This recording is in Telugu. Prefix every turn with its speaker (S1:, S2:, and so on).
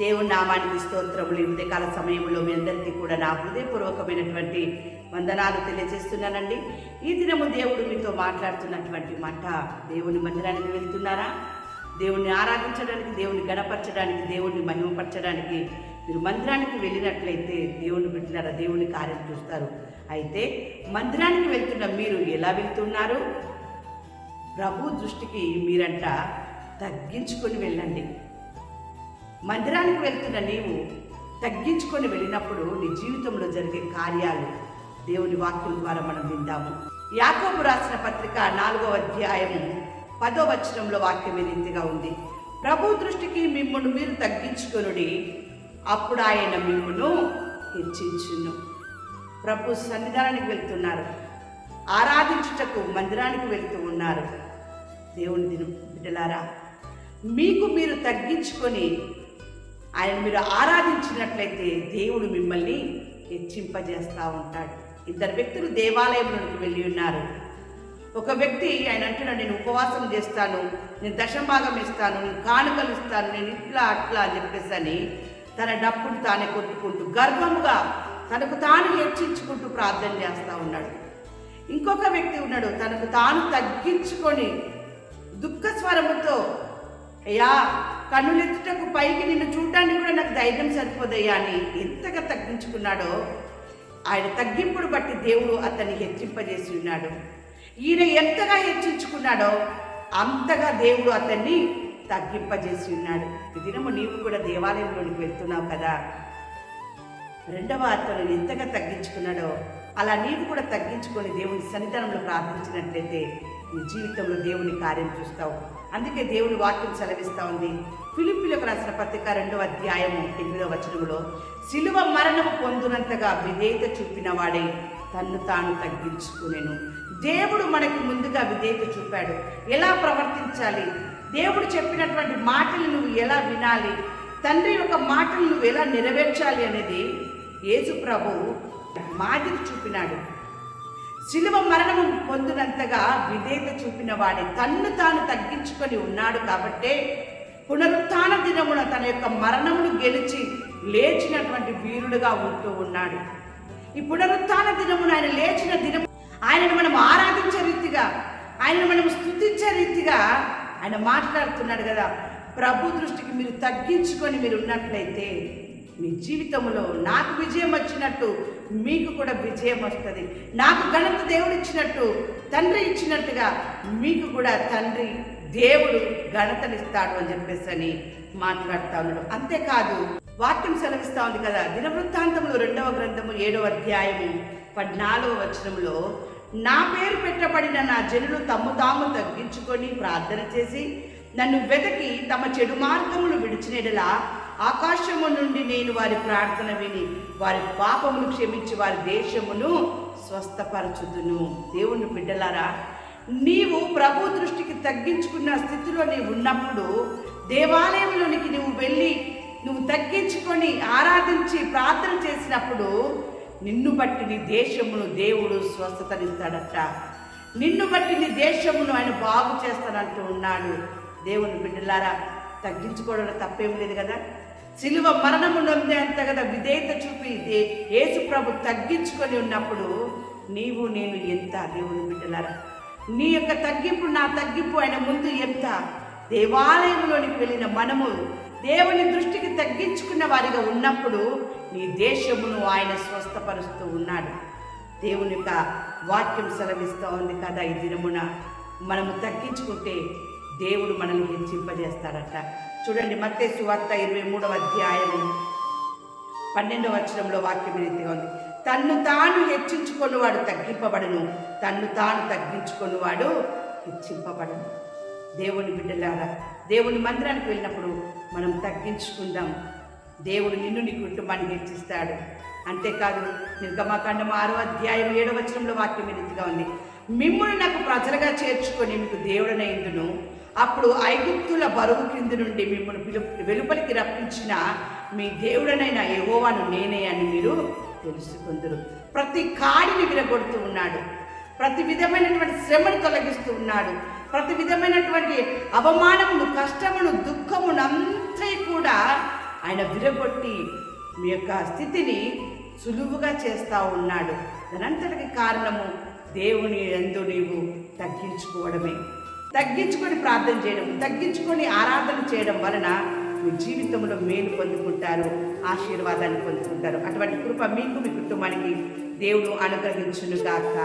S1: దేవుని నామానికి స్తోత్రములు. ఈ ఉదయకాల సమయంలో మీ అందరికీ కూడా నా హృదయపూర్వకమైనటువంటి వందనాలు తెలియజేస్తున్నానండి. ఈ దినము దేవుడు మీతో మాట్లాడుతున్నటువంటి మాట దేవుని మందిరానికి వెళ్తున్నారా? దేవుణ్ణి ఆరాధించడానికి దేవుని గణపరచడానికి దేవుణ్ణి మహిమపరచడానికి మీరు మందిరానికి వెళ్ళినట్లయితే దేవుని పెట్టినారా దేవుని కార్యం చూస్తారు. అయితే మందిరానికి వెళ్తున్న మీరు ఎలా వెళ్తున్నారు? ప్రభు దృష్టికి మీరంట తగ్గించుకొని వెళ్ళండి. మందిరానికి వెళ్తున్న నీవు తగ్గించుకొని వెళ్ళినప్పుడు నీ జీవితంలో జరిగే కార్యాలు దేవుని వాక్యం ద్వారా మనం విందాము. యాకోబు రాసిన పత్రిక నాలుగో అధ్యాయము పదో వచనంలో వాక్యం ఈ రీతిగా ఉంది. ప్రభు దృష్టికి మిమ్మల్ని మీరు తగ్గించుకొనుడి అప్పుడు ఆయన మిమ్మను హెచ్చించును. ప్రభు సన్నిధానానికి వెళ్తున్నారు. ఆరాధించుటకు మందిరానికి వెళ్తూ ఉన్నారు. దేవుని దినం బిడ్డలారా మీకు మీరు తగ్గించుకొని ఆయన మీరు ఆరాధించినట్లయితే దేవుడు మిమ్మల్ని హెచ్చింపజేస్తూ ఉంటాడు. ఇద్దరు వ్యక్తులు దేవాలయంలోకి వెళ్ళి ఉన్నారు. ఒక వ్యక్తి ఆయన అంటున్నాడు నేను ఉపవాసం చేస్తాను నేను దశభాగం ఇస్తాను నేను కానుకలు ఇస్తాను నేను ఇట్లా అట్లా అని చెప్పేసి అని తన డప్పును తానే కొట్టుకుంటూ గర్వముగా తనకు తాను హెచ్చించుకుంటూ ప్రార్థన చేస్తూ ఉన్నాడు. ఇంకొక వ్యక్తి ఉన్నాడు తనకు తాను తగ్గించుకొని దుఃఖ స్వరముతో అయ్యా కన్నులెత్తుటకు పైకి నిన్ను చూడడానికి కూడా నాకు ధైర్యం సరిపోదయ్యా అని ఎంతగా తగ్గించుకున్నాడో ఆయన తగ్గింపుడు బట్టి దేవుడు అతన్ని హెచ్చింపజేసి ఉన్నాడు. ఈయన ఎంతగా హెచ్చించుకున్నాడో అంతగా దేవుడు అతన్ని తగ్గింపజేసి ఉన్నాడు. ఈ దినము నీవు కూడా దేవాలయంలోనికి వెళ్తున్నావు కదా. రెండవ అతను ఎంతగా తగ్గించుకున్నాడో అలా నీవు కూడా తగ్గించుకొని దేవుని సన్నిధానంలో ప్రార్థించినట్లయితే నీ జీవితంలో దేవుని కార్యం చూస్తావు. అందుకే దేవుని వాక్యం సెలవిస్తూ ఉంది. ఫిలిపిలకు రాసిన పత్రిక రెండవ అధ్యాయము ఎనిమిదవ వచనంలో శిలువ మరణము పొందినంతగా విధేయత చూపిన వాడే తన్ను తాను తగ్గించుకునేను. దేవుడు మనకి ముందుగా విధేయత చూపాడు. ఎలా ప్రవర్తించాలి? దేవుడు చెప్పినటువంటి మాటలు నువ్వు ఎలా వినాలి? తండ్రి యొక్క మాటలు నువ్వు ఎలా నెరవేర్చాలి అనేది యేసు ప్రభు మాదిరి చూపినాడు. శిలువ మరణము పొందినంతగా విధేయత చూపిన వాడి తన్ను తాను తగ్గించుకొని ఉన్నాడు కాబట్టే పునరుత్థాన దినమున తన యొక్క మరణమును గెలిచి లేచినటువంటి వీరుడుగా ఉంటూ ఉన్నాడు. ఈ పునరుత్థాన దినమున ఆయన లేచిన దినము ఆయనను మనం ఆరాధించే రీతిగా ఆయనను మనం స్థుతించే రీతిగా ఆయన మాట్లాడుతున్నాడు కదా ప్రభు దృష్టికి మీరు తగ్గించుకొని మీరు ఉన్నట్లయితే మీ జీవితంలో నాకు విజయం వచ్చినట్టు మీకు కూడా విజయం వస్తుంది. నాకు ఘనత దేవుడు ఇచ్చినట్టు తండ్రి ఇచ్చినట్టుగా మీకు కూడా తండ్రి దేవుడు ఘనతనిస్తాడు అని చెప్పేసి అని మాట్లాడుతా ఉన్నాడు. అంతేకాదు వాక్యం సెలవిస్తా ఉంది కదా దినవృత్తాంతములు రెండవ గ్రంథము ఏడవ అధ్యాయము పద్నాలుగవ వచనంలో నా పేరు పెట్టబడిన నా జనులు తమ్ము తాము తగ్గించుకొని ప్రార్థన చేసి నన్ను వెతకి తమ చెడు మార్గములు విడిచినెడలా ఆకాశము నుండి నేను వారి ప్రార్థన విని వారి పాపమును క్షమించి వారి దేశమును స్వస్థపరచుదును. దేవుని బిడ్డలారా నీవు ప్రభు దృష్టికి తగ్గించుకున్న స్థితిలో నీవు ఉన్నప్పుడు దేవాలయంలోనికి నువ్వు వెళ్ళి నువ్వు తగ్గించుకొని ఆరాధించి ప్రార్థన చేసినప్పుడు నిన్ను బట్టి నీ దేశమును దేవుడు స్వస్థతనిస్తాడట. నిన్ను బట్టి నీ దేశమును ఆయన బాగు చేస్తానంటూ ఉన్నాడు. దేవుని బిడ్డలారా తగ్గించుకోవడంలో తప్పేం లేదు కదా? సిలువ మరణము నొందే అంత కదా విధేయత చూపి దే- యేసు ప్రభు తగ్గించుకొని ఉన్నప్పుడు నీవు నేను ఎంత దేవుని బిడ్డలారా? నీ యొక్క తగ్గింపు నా తగ్గింపు ఆయన ముందు ఎంత? దేవాలయంలోనికి వెళ్ళిన మనము దేవుని దృష్టికి తగ్గించుకున్న వారిగా ఉన్నప్పుడు నీ దేశమును ఆయన స్వస్థపరుస్తూ ఉన్నాడు. దేవుని యొక్క వాక్యం సెలవిస్తూ ఉంది కదా ఈ దినమున. మనము తగ్గించుకుంటే దేవుడు మనల్ని హెచ్చింపజేస్తాడట చూడండి మత్తే సువార్త ఇరవై మూడవ అధ్యాయము పన్నెండవ వచ్చరంలో వాక్యం ఈ రీతిగా ఉంది. తన్ను తాను హెచ్చించుకున్నవాడు తగ్గింపబడను తన్ను తాను తగ్గించుకున్నవాడు హెచ్చింపబడను. దేవుని బిడ్డలారా దేవుని మందిరానికి వెళ్ళినప్పుడు మనం తగ్గించుకుందాం. దేవుడు నిన్ను నీ కుటుంబాన్ని హెచ్చిస్తాడు. అంతేకాదు నిర్గమాకాండం ఆరో అధ్యాయం ఏడవ వచనంలో వాక్యం ఈ రీతిగా ఉంది. మిమ్మల్ని నాకు ప్రజలుగా చేర్చుకొని మీకు దేవుడనైందును అప్పుడు ఐగుప్తుల బరువు కింద నుండి మిమ్మల్ని పిలు వెలుపలికి రప్పించిన మీ దేవుడనైన యెహోవాను నేనే అని మీరు తెలుసుకుందరు. ప్రతి కాడిని విరగొడుతూ ఉన్నాడు. ప్రతి విధమైనటువంటి శ్రమను తొలగిస్తూ ఉన్నాడు. ప్రతి విధమైనటువంటి అవమానమును కష్టమును దుఃఖమును అంతా కూడా ఆయన విరగొట్టి మీ యొక్క స్థితిని సులువుగా చేస్తూ ఉన్నాడు. దానంతటికి కారణము దేవుని ఎందు నీవు తగ్గించుకోవడమే. తగ్గించుకొని ప్రార్థన చేయడం తగ్గించుకొని ఆరాధన చేయడం వలన మీ జీవితంలో మేలు పొందుకుంటారు ఆశీర్వాదాన్ని పొందుకుంటారు. అటువంటి కృప మీకు మీ కుటుంబానికి దేవుడు అనుగ్రహించును గాక